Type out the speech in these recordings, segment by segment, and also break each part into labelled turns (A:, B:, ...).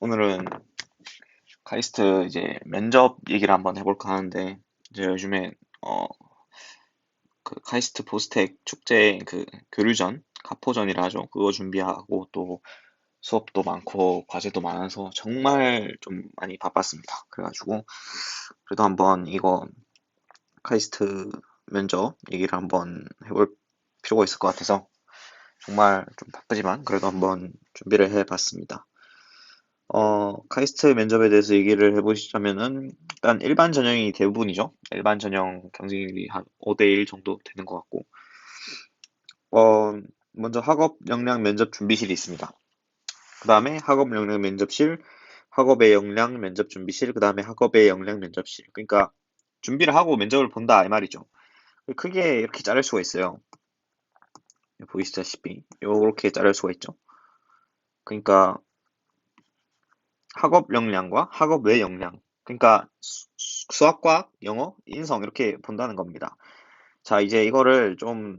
A: 오늘은 카이스트 이제 면접 얘기를 한번 해볼까 하는데 이제 요즘에 어 그 카이스트 보스텍 축제 그 교류전 가포전이라 하죠 그거 준비하고 또 수업도 많고 과제도 많아서 정말 좀 많이 바빴습니다 그래가지고 그래도 한번 이거 카이스트 면접 얘기를 한번 해볼 필요가 있을 것 같아서 정말 좀 바쁘지만 그래도 한번 준비를 해봤습니다. 어, 카이스트 면접에 대해서 얘기를 해보시자면은, 일단 일반 전형이 대부분이죠. 일반 전형 경쟁률이 한 5대1 정도 되는 것 같고, 어, 먼저 학업 역량 면접 준비실이 있습니다. 그 다음에 학업 역량 면접실, 학업의 역량 면접 준비실, 그 다음에 학업의 역량 면접실. 그러니까 준비를 하고 면접을 본다 이 말이죠. 크게 이렇게 자를 수가 있어요. 보이시다시피 이렇게 자를 수가 있죠. 그러니까 학업 역량과 학업 외 역량 그러니까 수학과 영어, 인성 이렇게 본다는 겁니다. 자 이제 이거를 좀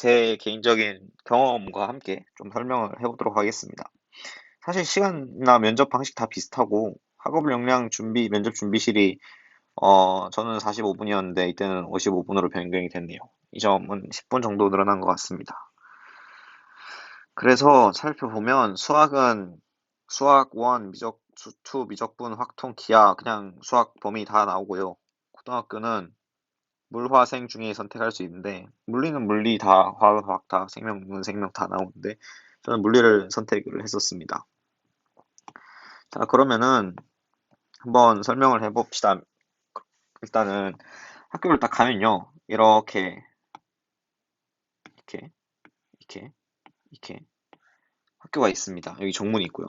A: 제 개인적인 경험과 함께 좀 설명을 해보도록 하겠습니다. 사실 시간이나 면접 방식 다 비슷하고 학업 역량 준비 면접 준비실이 어 저는 45분이었는데 이때는 55분으로 변경이 됐네요. 이 점은 10분 정도 늘어난 것 같습니다. 그래서 살펴보면 수학은 수학 1, 미적 2, 미적분, 확통, 기하 그냥 수학 범위 다 나오고요. 고등학교는 물화생 중에 선택할 수 있는데 물리는 물리 다 화학 화학 다 생명은 생명 다 나오는데 저는 물리를 선택을 했었습니다. 자 그러면은 한번 설명을 해봅시다. 일단은 학교를 딱 가면요 이렇게 이렇게 이렇게 이렇게 학교가 있습니다. 여기 정문이 있고요.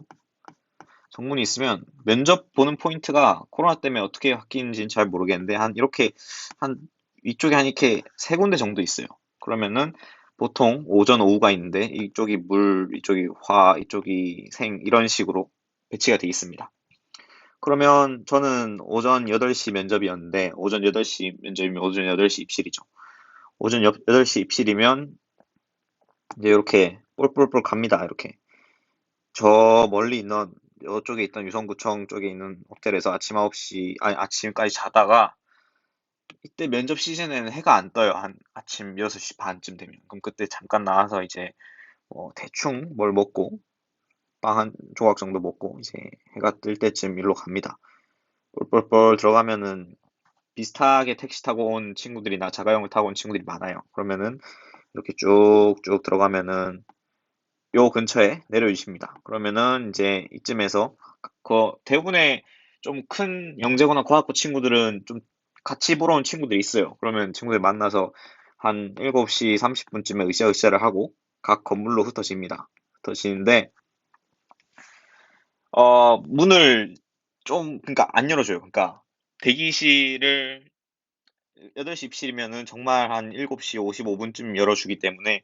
A: 정문이 있으면 면접 보는 포인트가 코로나 때문에 어떻게 바뀌는지는 잘 모르겠는데 한 이렇게 한 위쪽에 한 이렇게 세 군데 정도 있어요. 그러면은 보통 오전 오후가 있는데 이쪽이 물, 이쪽이 화, 이쪽이 생 이런 식으로 배치가 되어 있습니다. 그러면 저는 오전 8시 면접이었는데 오전 8시 면접이면 오전 8시 입실이죠. 오전 8시 입실이면 이제 이렇게 볼볼볼 갑니다. 이렇게 저 멀리 있는 이쪽에 있던 유성구청 쪽에 있는 호텔에서 아침 9시 아니 아침까지 자다가 이때 면접 시즌에는 해가 안 떠요. 한 아침 6시 반쯤 되면. 그럼 그때 잠깐 나와서 이제 뭐 대충 뭘 먹고 빵 한 조각 정도 먹고 이제 해가 뜰 때쯤 일로 갑니다. 뻘뻘뻘 들어가면은 비슷하게 택시 타고 온 친구들이나 자가용을 타고 온 친구들이 많아요. 그러면은 이렇게 쭉쭉 들어가면은 요 근처에 내려주십니다. 그러면은 이제 이쯤에서 그 대부분의 좀 큰 영재고나 과학부 친구들은 좀 같이 보러 온 친구들이 있어요. 그러면 친구들 만나서 한 7시 30분쯤에 으쌰으쌰를 하고 각 건물로 흩어집니다. 흩어지는데 어 문을 좀 그러니까 안 열어줘요. 그러니까 대기실을 8시 입실이면은 정말 한 7시 55분쯤 열어주기 때문에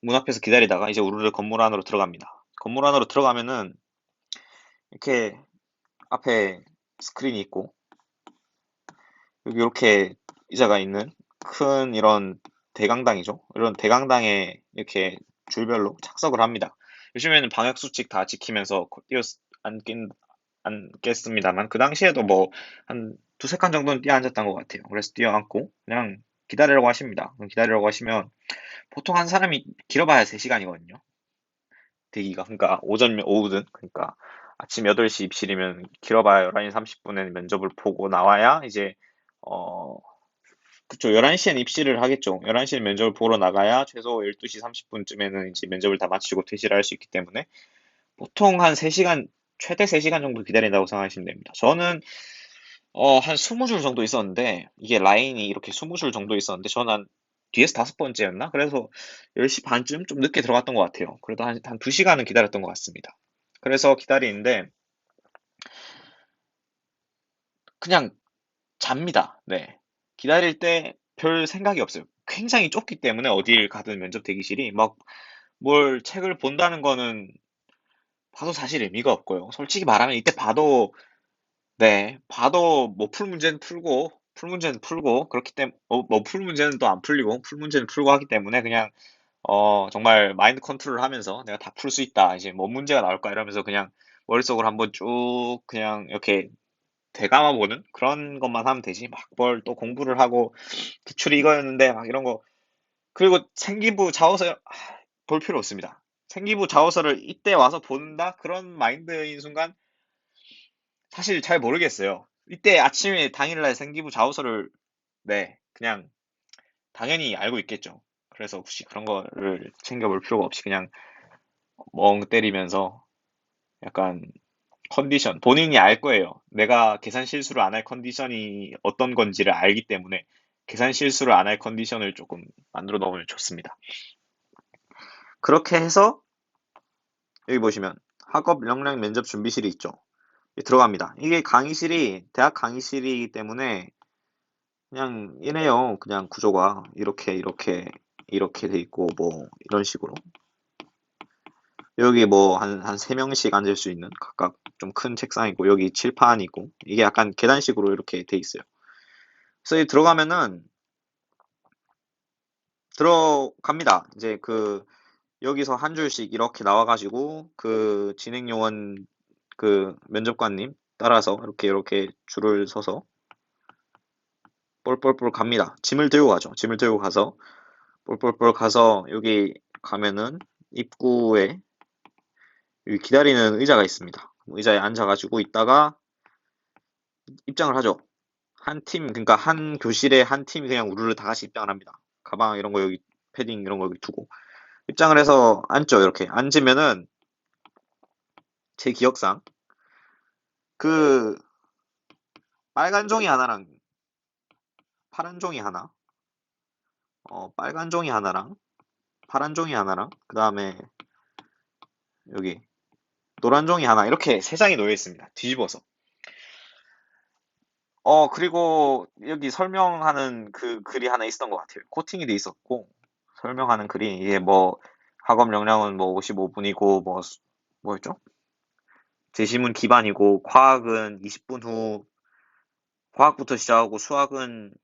A: 문 앞에서 기다리다가 이제 우르르 건물 안으로 들어갑니다. 건물 안으로 들어가면은 이렇게 앞에 스크린이 있고 여기 이렇게 의자가 있는 큰 이런 대강당이죠. 이런 대강당에 이렇게 줄별로 착석을 합니다. 요즘에는 방역 수칙 다 지키면서 뛰어 앉긴 앉겠습니다만 그 당시에도 뭐 한 두세 칸 정도는 뛰어 앉았던 것 같아요. 그래서 뛰어 앉고 그냥 기다리라고 하십니다. 기다리라고 하시면 보통 한 사람이 길어봐야 3시간이거든요. 대기가. 그러니까 오전, 오후든. 그러니까 아침 8시 입실이면 길어봐야 11시 30분에 면접을 보고 나와야 이제, 어, 그쵸. 11시엔 입실을 하겠죠. 11시에 면접을 보러 나가야 최소 12시 30분쯤에는 이제 면접을 다 마치고 퇴실을 할 수 있기 때문에 보통 한 3시간, 최대 3시간 정도 기다린다고 생각하시면 됩니다. 저는 어, 한 20줄 정도 있었는데, 이게 라인이 이렇게 20줄 정도 있었는데, 저는 한 뒤에서 다섯 번째였나? 그래서 10시 반쯤 좀 늦게 들어갔던 것 같아요. 그래도 한, 한 2시간은 기다렸던 것 같습니다. 그래서 기다리는데, 그냥 잡니다. 네. 기다릴 때 별 생각이 없어요. 굉장히 좁기 때문에 어딜 가든 면접 대기실이 막 뭘 책을 본다는 거는 봐도 사실 의미가 없고요. 솔직히 말하면 이때 봐도 네, 봐도 뭐 풀 문제는 풀고 풀 문제는 풀고 그렇기 때문에 어, 뭐풀 문제는 또 안 풀리고 풀 문제는 풀고 하기 때문에 그냥 어, 정말 마인드 컨트롤을 하면서 내가 다 풀 수 있다. 이제 뭔 문제가 나올까 이러면서 그냥 머릿속으로 한번 쭉 그냥 이렇게 되감아 보는 그런 것만 하면 되지. 막 뭘 또 공부를 하고 기출이 이거였는데 막 이런 거. 그리고 생기부 자오서 볼 필요 없습니다. 생기부 자오서를 이때 와서 본다? 그런 마인드인 순간 사실 잘 모르겠어요. 이때 아침에 당일날 생기부 자오서를 네, 그냥 당연히 알고 있겠죠. 그래서 혹시 그런 거를 챙겨볼 필요가 없이 그냥 멍 때리면서 약간 컨디션, 본인이 알 거예요. 내가 계산 실수를 안 할 컨디션이 어떤 건지를 알기 때문에 계산 실수를 안 할 컨디션을 조금 만들어 놓으면 좋습니다. 그렇게 해서 여기 보시면 학업 역량 면접 준비실이 있죠. 들어갑니다. 이게 강의실이 대학 강의실이기 때문에 그냥 이래요. 그냥 구조가 이렇게 이렇게 이렇게 돼 있고 뭐 이런 식으로 여기 뭐 한 한 세 명씩 앉을 수 있는 각각 좀 큰 책상이고 여기 칠판이 있고 이게 약간 계단식으로 이렇게 돼 있어요. 그래서 들어가면은 들어갑니다. 이제 그 여기서 한 줄씩 이렇게 나와가지고 그 진행 요원 그 면접관님 따라서 이렇게 이렇게 줄을 서서 뻘뻘뻘 갑니다. 짐을 들고 가죠. 짐을 들고 가서 뻘뻘뻘 가서 여기 가면은 입구에 여기 기다리는 의자가 있습니다. 의자에 앉아가지고 있다가 입장을 하죠. 한 팀, 그러니까 한 교실에 한 팀이 그냥 우르르 다 같이 입장을 합니다. 가방 이런 거 여기 패딩 이런 거 여기 두고 입장을 해서 앉죠. 이렇게 앉으면은 제 기억상 그 빨간 종이 하나랑 파란 종이 하나 어, 빨간 종이 하나랑 파란 종이 하나랑 그 다음에 여기 노란 종이 하나 이렇게 세 장이 놓여 있습니다. 뒤집어서. 어 그리고 여기 설명하는 그 글이 하나 있었던 것 같아요. 코팅이 돼 있었고 설명하는 글이 이게 뭐 학업 역량은 뭐 55분이고 뭐 뭐였죠? 제시문 기반이고 과학은 20분 후 과학부터 시작하고 수학은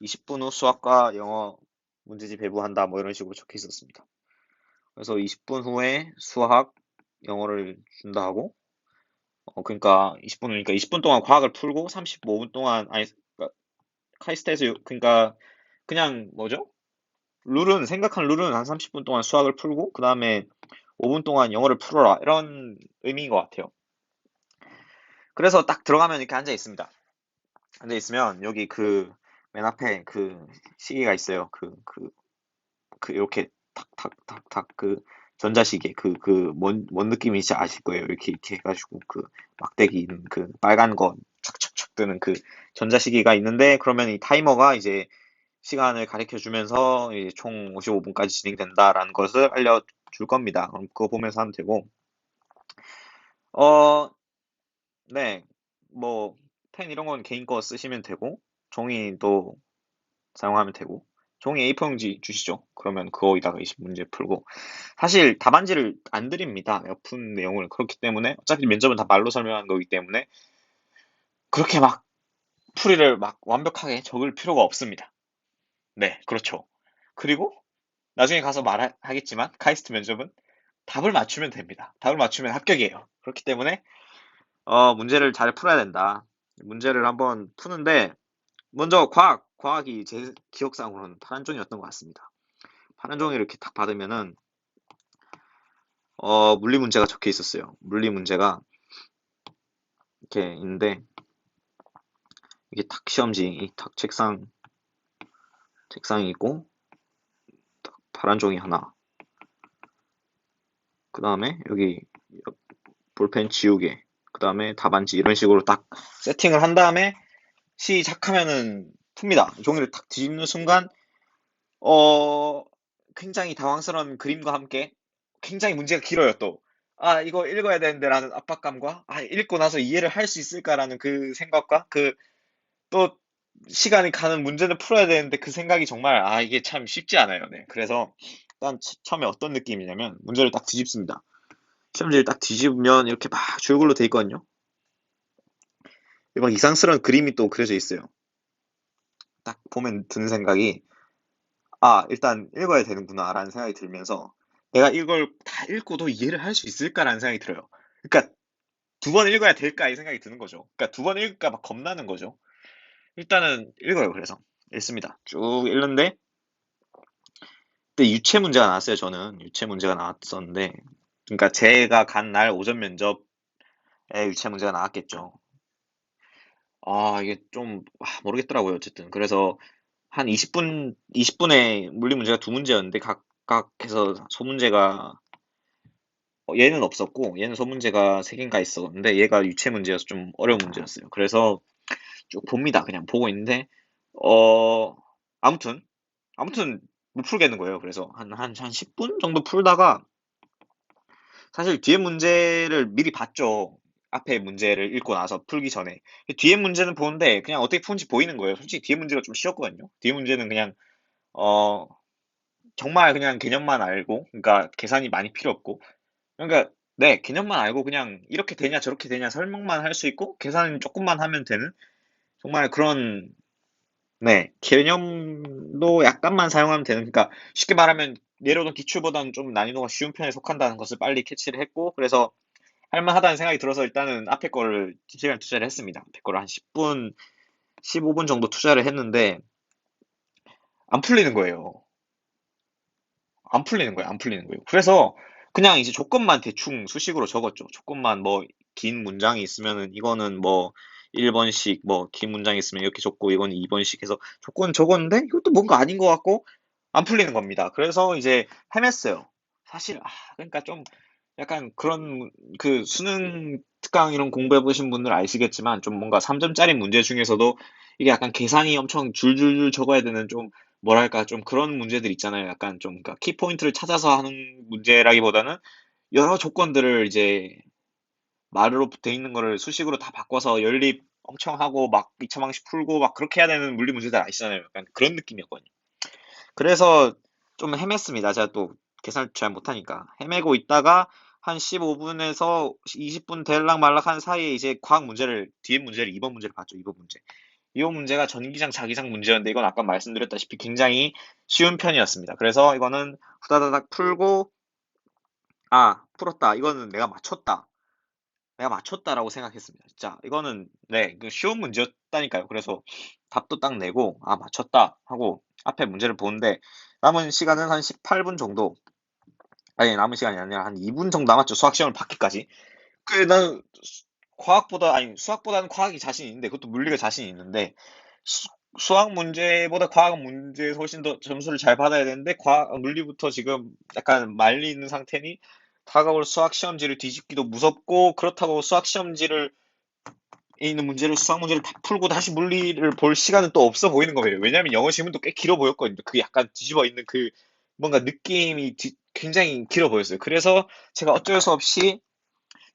A: 20분 후 수학과 영어 문제집 배부한다 뭐 이런 식으로 적혀 있었습니다. 그래서 20분 후에 수학, 영어를 준다 하고 어 그러니까 20분 그러니까 20분 동안 과학을 풀고 35분 동안 아니 그러니까 카이스트에서 그러니까 그냥 뭐죠? 룰은 생각한 룰은 한 30분 동안 수학을 풀고 그 다음에 5분 동안 영어를 풀어라 이런 의미인 것 같아요. 그래서 딱 들어가면 이렇게 앉아 있습니다. 앉아 있으면 여기 그 맨 앞에 그 시계가 있어요. 그, 그, 그, 이렇게 탁 탁 탁 탁 그 전자시계 그, 그, 뭔, 뭔 느낌인지 아실 거예요. 이렇게, 이렇게 해가지고 그 막대기 있는 그 빨간 거 착착착 뜨는 그 전자시계가 있는데 그러면 이 타이머가 이제 시간을 가르쳐 주면서 총 55분까지 진행된다라는 것을 알려 줄 겁니다. 그럼 그거 보면서 하면 되고, 어, 네, 뭐, 펜 이런 건 개인 거 쓰시면 되고, 종이도 사용하면 되고 종이 A4용지 주시죠. 그러면 그거에다가 이 문제 풀고 사실 답안지를 안 드립니다. 푼 내용을 그렇기 때문에 어차피 면접은 다 말로 설명한 거기 때문에 그렇게 막 풀이를 막 완벽하게 적을 필요가 없습니다. 네, 그렇죠. 그리고 나중에 가서 말하겠지만 카이스트 면접은 답을 맞추면 됩니다. 답을 맞추면 합격이에요. 그렇기 때문에 어, 문제를 잘 풀어야 된다. 문제를 한번 푸는데 먼저 과학, 과학이 제 기억상으로는 파란 종이였던 것 같습니다. 파란 종이 이렇게 딱 받으면은 어, 물리 문제가 적혀 있었어요. 물리 문제가 이렇게 있는데 이게 탁 시험지, 탁 책상 책상이 있고 탁 파란 종이 하나. 그 다음에 여기 볼펜 지우개, 그 다음에 답안지 이런 식으로 딱 세팅을 한 다음에 시작하면은 풉니다. 종이를 탁 뒤집는 순간 어 굉장히 당황스러운 그림과 함께 굉장히 문제가 길어요 또. 아 이거 읽어야 되는데 라는 압박감과 아 읽고 나서 이해를 할 수 있을까라는 그 생각과 그 또 시간이 가는 문제를 풀어야 되는데 그 생각이 정말 아 이게 참 쉽지 않아요. 네. 그래서 일단 처음에 어떤 느낌이냐면 문제를 딱 뒤집습니다. 시험지를 딱 뒤집으면 이렇게 막 줄글로 돼 있거든요. 막 이상스러운 그림이 또 그려져 있어요. 딱 보면 드는 생각이 아, 일단 읽어야 되는구나 라는 생각이 들면서 내가 이걸 다 읽고도 이해를 할 수 있을까라는 생각이 들어요. 그러니까 두 번 읽어야 될까 이 생각이 드는 거죠. 그러니까 두 번 읽을까 막 겁나는 거죠. 일단은 읽어요. 그래서 읽습니다. 쭉 읽는데 그때 유체 문제가 나왔어요. 저는 유체 문제가 나왔었는데 그러니까 제가 간 날 오전 면접에 유체 문제가 나왔겠죠. 아, 이게 좀 아, 모르겠더라고요. 어쨌든 그래서 한 20분 20분에 물리 문제가 두 문제였는데 각각 해서 소문제가 어, 얘는 없었고 얘는 소문제가 세 개인가 있었는데 얘가 유체 문제여서 좀 어려운 문제였어요. 그래서 쭉 봅니다. 그냥 보고 있는데 어 아무튼 아무튼 못 풀겠는 거예요. 그래서 한 한 한 10분 정도 풀다가 사실 뒤에 문제를 미리 봤죠. 앞에 문제를 읽고 나서 풀기 전에 뒤에 문제는 보는데 그냥 어떻게 푸는지 보이는 거예요. 솔직히 뒤에 문제가 좀 쉬웠거든요. 뒤에 문제는 그냥 어 정말 그냥 개념만 알고 그러니까 계산이 많이 필요 없고 그러니까 네 개념만 알고 그냥 이렇게 되냐 저렇게 되냐 설명만 할 수 있고 계산 조금만 하면 되는 정말 그런 네 개념도 약간만 사용하면 되는 그러니까 쉽게 말하면 내려오던 기출보다는 좀 난이도가 쉬운 편에 속한다는 것을 빨리 캐치를 했고 그래서 할만하다는 생각이 들어서 일단은 앞에 거를 시간 투자를 했습니다. 앞에 거를 한 10분, 15분 정도 투자를 했는데 안 풀리는 거예요. 안 풀리는 거예요. 안 풀리는 거예요. 그래서 그냥 이제 조건만 대충 수식으로 적었죠. 조건만 뭐 긴 문장이 있으면은 이거는 뭐 1번씩 뭐 긴 문장이 있으면 이렇게 적고 이거는 2번씩 해서 조건 적었는데 이것도 뭔가 아닌 것 같고 안 풀리는 겁니다. 그래서 이제 헤맸어요. 사실 아 그러니까 좀 약간 그런 그 수능 특강 이런 공부해 보신 분들 아시겠지만 좀 뭔가 3점짜리 문제 중에서도 이게 약간 계산이 엄청 줄줄줄 적어야 되는 좀 뭐랄까 좀 그런 문제들 있잖아요. 약간 좀 그러니까 키포인트를 찾아서 하는 문제라기보다는 여러 조건들을 이제 말로 돼 있는 거를 수식으로 다 바꿔서 연립 엄청 하고 막 2차 방식 풀고 막 그렇게 해야 되는 물리 문제들 아시잖아요. 약간 그런 느낌이었거든요. 그래서 좀 헤맸습니다. 제가 또 계산을 잘 못하니까 헤매고 있다가 한 15분에서 20분 될락 말락 한 사이에 이제 과학 문제를 뒤에 문제를 2번 문제를 봤죠. 2번 문제. 2번 문제가 전기장 자기장 문제였는데 이건 아까 말씀드렸다시피 굉장히 쉬운 편이었습니다. 그래서 이거는 후다다닥 풀고 아 풀었다. 이거는 내가 맞췄다. 내가 맞췄다라고 생각했습니다. 진짜 이거는 네 쉬운 문제였다니까요. 그래서 답도 딱 내고 아 맞췄다 하고 앞에 문제를 보는데 남은 시간은 한 18분 정도 아니 남은 시간이 아니라 한 2분 정도 남았죠. 수학 시험을 받기까지. 그난 과학보다 아니 수학보다는 과학이 자신 있는데 그것도 물리가 자신 있는데 수, 수학 문제보다 과학 문제에서 훨씬 더 점수를 잘 받아야 되는데 과학 물리부터 지금 약간 말리 있는 상태니 다가올 수학 시험지를 뒤집기도 무섭고 그렇다고 수학 시험지를 있는 문제를 수학 문제를 다 풀고 다시 물리를 볼 시간은 또 없어 보이는 거예요. 왜냐하면 영어 시문도 꽤 길어 보였거든요. 그 약간 뒤집어 있는 그 뭔가 느낌이 뒤- 굉장히 길어 보였어요. 그래서 제가 어쩔 수 없이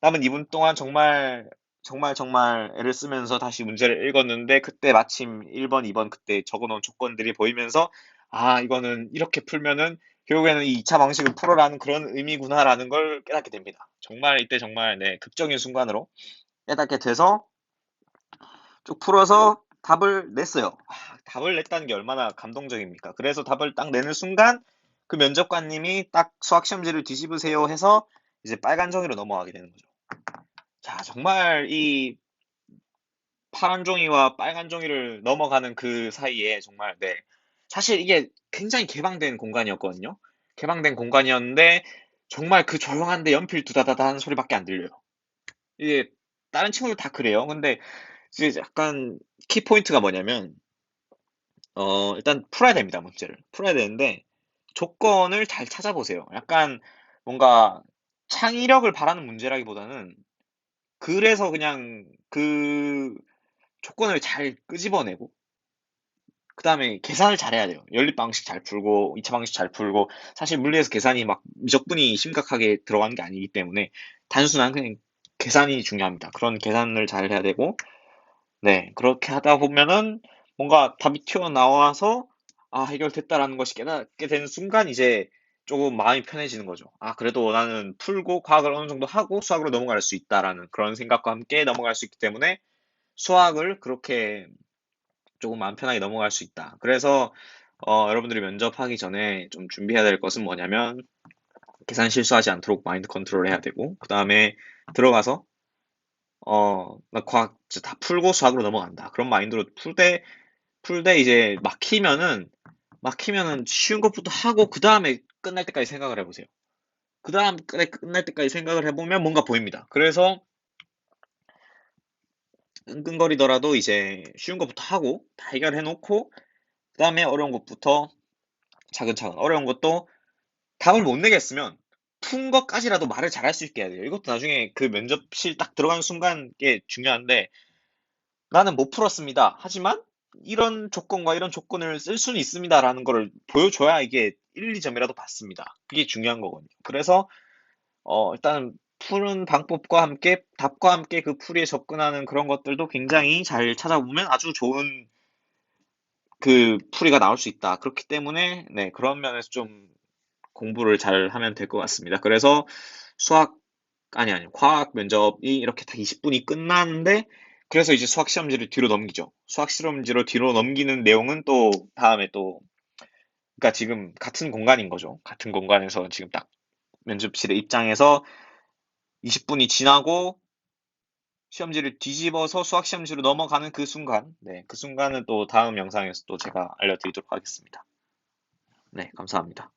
A: 남은 2분 동안 정말 정말 정말 애를 쓰면서 다시 문제를 읽었는데 그때 마침 1번, 2번 그때 적어놓은 조건들이 보이면서 아 이거는 이렇게 풀면은 결국에는 이 2차 방식을 풀어라는 그런 의미구나라는 걸 깨닫게 됩니다. 정말 이때 정말 네 극적인 순간으로 깨닫게 돼서 쭉 풀어서 답을 냈어요. 아, 답을 냈다는 게 얼마나 감동적입니까? 그래서 답을 딱 내는 순간 그 면접관님이 딱 수학 시험지를 뒤집으세요 해서 이제 빨간 종이로 넘어가게 되는 거죠. 자, 정말 이 파란 종이와 빨간 종이를 넘어가는 그 사이에 정말 네. 사실 이게 굉장히 개방된 공간이었거든요. 개방된 공간이었는데 정말 그 조용한데 연필 두다다다 하는 소리밖에 안 들려요. 이게 다른 친구들 다 그래요. 근데 이제 약간 키 포인트가 뭐냐면 어 일단 풀어야 됩니다, 문제를. 풀어야 되는데 조건을 잘 찾아보세요. 약간 뭔가 창의력을 바라는 문제라기보다는 그래서 그냥 그 조건을 잘 끄집어내고 그 다음에 계산을 잘해야 돼요. 연립 방식 잘 풀고 2차 방식 잘 풀고 사실 물리에서 계산이 막 미적분이 심각하게 들어가는 게 아니기 때문에 단순한 그냥 계산이 중요합니다. 그런 계산을 잘 해야 되고 네 그렇게 하다 보면은 뭔가 답이 튀어나와서 아 해결됐다라는 것이 깨닫게 되는 순간 이제 조금 마음이 편해지는 거죠. 아 그래도 나는 풀고 과학을 어느 정도 하고 수학으로 넘어갈 수 있다라는 그런 생각과 함께 넘어갈 수 있기 때문에 수학을 그렇게 조금 마음 편하게 넘어갈 수 있다. 그래서 어, 여러분들이 면접하기 전에 좀 준비해야 될 것은 뭐냐면 계산 실수하지 않도록 마인드 컨트롤 해야 되고 그 다음에 들어가서 어, 나 과학 다 풀고 수학으로 넘어간다. 그런 마인드로 풀되 풀되 이제 막히면은 막히면은 쉬운 것부터 하고 그 다음에 끝날 때까지 생각을 해보세요. 그 다음 끝날 때까지 생각을 해보면 뭔가 보입니다. 그래서 끙끙거리더라도 이제 쉬운 것부터 하고 다 해결해 놓고 그 다음에 어려운 것부터 차근차근 어려운 것도 답을 못 내겠으면 푼 것까지라도 말을 잘할 수 있게 해야 돼요. 이것도 나중에 그 면접실 딱 들어가는 순간 게 중요한데 나는 못 풀었습니다. 하지만 이런 조건과 이런 조건을 쓸 수는 있습니다라는 거를 보여줘야 이게 1, 2점이라도 받습니다. 그게 중요한 거거든요. 그래서 어, 일단 푸는 방법과 함께 답과 함께 그 풀이에 접근하는 그런 것들도 굉장히 잘 찾아보면 아주 좋은 그 풀이가 나올 수 있다. 그렇기 때문에 네, 그런 면에서 좀 공부를 잘 하면 될 것 같습니다. 그래서 수학 아니 아니 과학 면접이 이렇게 다 20분이 끝나는데 그래서 이제 수학 시험지를 뒤로 넘기죠. 수학 시험지로 뒤로 넘기는 내용은 또 다음에 또 그러니까 지금 같은 공간인 거죠. 같은 공간에서 지금 딱 면접실에 입장해서 20분이 지나고 시험지를 뒤집어서 수학 시험지로 넘어가는 그 순간, 네, 그 순간은 또 다음 영상에서 또 제가 알려드리도록 하겠습니다. 네, 감사합니다.